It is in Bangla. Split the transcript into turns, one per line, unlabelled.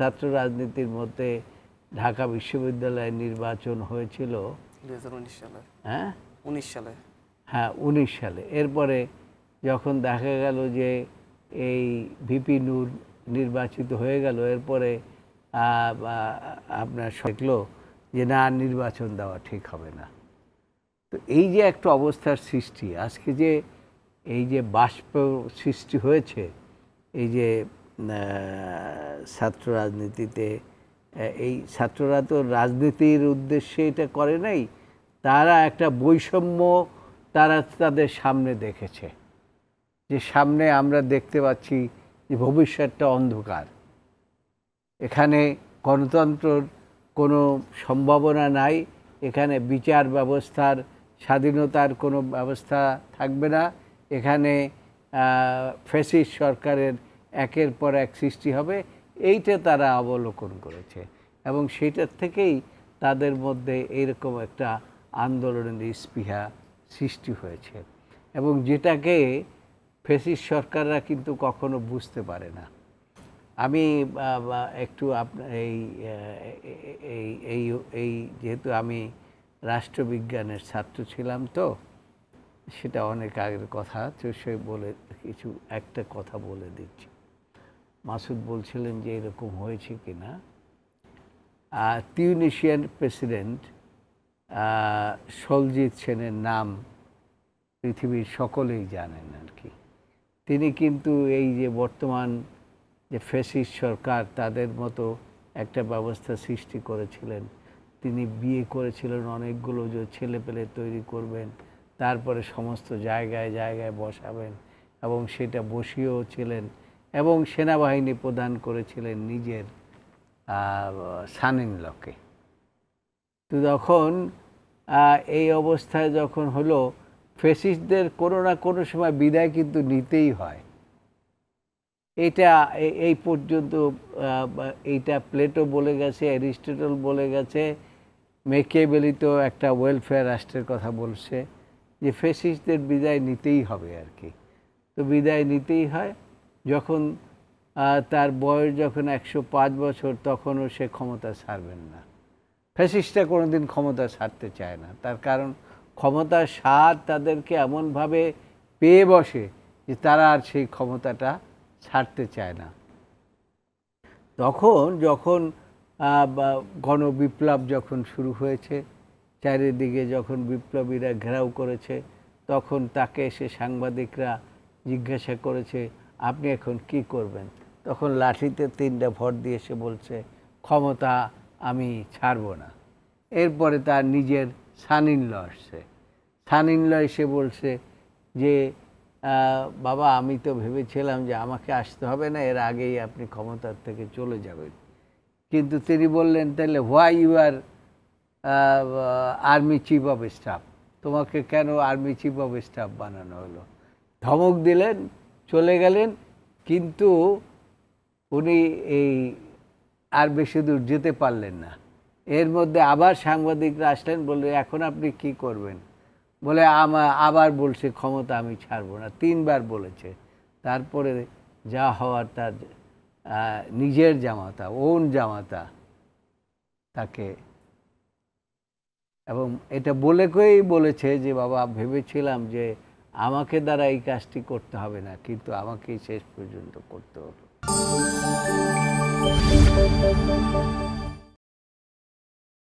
ছাত্র রাজনীতির মধ্যে ঢাকা বিশ্ববিদ্যালয়ে নির্বাচন হয়েছিল।
সালে।
হ্যাঁ?
উনিশ সালে।
হ্যাঁ উনিশ সালে। এরপরে যখন দেখা গেল যে এই ভিপি নূর নির্বাচিত হয়ে গেল এরপরে আপনার দেখল যে না নির্বাচন দেওয়া ঠিক হবে না। তো এই যে একটা অবস্থার সৃষ্টি আজকে যে এই যে বাষ্প সৃষ্টি হয়েছে এই যে ছাত্র রাজনীতিতে এই ছাত্ররা তো রাজনীতির উদ্দেশ্যে এটা করে নাই, তারা একটা বৈষম্য তারা তাদের সামনে দেখেছে। যে সামনে আমরা দেখতে পাচ্ছি যে ভবিষ্যৎটা অন্ধকার। এখানে গণতন্ত্রর কোনো সম্ভাবনা নাই, এখানে বিচার ব্যবস্থার স্বাধীনতার কোনো ব্যবস্থা থাকবে না, এখানে ফেসিস সরকারের একের পর এক সৃষ্টি হবে, এইটা তারা অবলোকন করেছে। এবং সেটার থেকেই তাদের মধ্যে এইরকম একটা আন্দোলনের স্পৃহা সৃষ্টি হয়েছে। এবং যেটাকে ফেসিস সরকাররা কিন্তু কখনো বুঝতে পারে না। আমি একটু আপনার এই এই এই যেহেতু আমি রাষ্ট্রবিজ্ঞানের ছাত্র ছিলাম তো, সেটা অনেক আগের কথা, তো সে বলে কিছু একটা কথা বলে দিচ্ছি। মাসুদ বলছিলেন যে এরকম হয়েছে কি না তিউনিশিয়ান প্রেসিডেন্ট সলজিৎ সেনের নাম পৃথিবীর সকলেই জানেন আর কি। তিনি কিন্তু এই যে বর্তমান যে ফেসিস সরকার, তাদের মতো একটা ব্যবস্থা সৃষ্টি করেছিলেন। তিনি বিয়ে করেছিলেন, অনেকগুলো যে ছেলে পেলে তৈরি করবেন, তারপরে সমস্ত জায়গায় জায়গায় বসাবেন এবং সেটা বসিয়েও ছিলেন। এবং সেনাবাহিনী প্রদান করেছিলেন নিজের সানিন লকে তো তখন এই অবস্থায় যখন হলো ফেসিস্টদের কোনো না কোনো সময় বিদায় কিন্তু নিতেই হয়। এটা এই পর্যন্ত এইটা প্লেটো বলে গেছে, অ্যারিস্টটল বলে গেছে মেকেবেলি তো একটা ওয়েলফেয়ার রাষ্ট্রের কথা বলছে, যে ফেসিস্টদের বিদায় নিতেই হবে আর কি। তো বিদায় নিতেই হয় যখন তার বয়স যখন একশো পাঁচ বছর, তখনও সে ক্ষমতা ছাড়বেন না। ফ্যাসিস্টরা কোনোদিন ক্ষমতা ছাড়তে চায় না। তার কারণ, ক্ষমতার স্বাদ তাদেরকে এমনভাবে পেয়ে বসে যে তারা আর সেই ক্ষমতাটা ছাড়তে চায় না। তখন যখন গণবিপ্লব যখন শুরু হয়েছে, চারিদিকে যখন বিপ্লবীরা ঘেরাও করেছে, তখন তাকে এসে সাংবাদিকরা জিজ্ঞাসা করেছে আপনি এখন কি করবেন? তখন লাঠিতে তিনটা ভর দিয়ে এসে বলছে, ক্ষমতা আমি ছাড়ব না। এরপরে তার নিজের সানিনল আসছে। সানিনল এসে বলছে যে বাবা, আমি তো ভেবেছিলাম যে আমাকে আসতে হবে না, এর আগেই আপনি ক্ষমতার থেকে চলে যাবেন। কিন্তু তিনি বললেন, তাহলে why you are army chief of staff তোমাকে কেন আর্মি চিফ অফ স্টাফ বানানো হলো? ধমক দিলেন চলে গেলেন, কিন্তু উনি এই আর বেশি দূর যেতে পারলেন না। এর মধ্যে আবার সাংবাদিকরা আসলেন, বললে, এখন আপনি কি করবেন? বলে, আমা, আবার বলছে, ক্ষমতা আমি ছাড়বো না। তিনবার বলেছে। তারপরে যা হওয়ার তার নিজের জামাতা, ওন জামাতা তাকে এবং এটা বলে কয়েই বলেছে যে, বাবা, ভেবেছিলাম যে আমাকে দ্বারা এই কাজটি করতে হবে না কিন্তু আমাকেই শেষ পর্যন্ত করতে হলো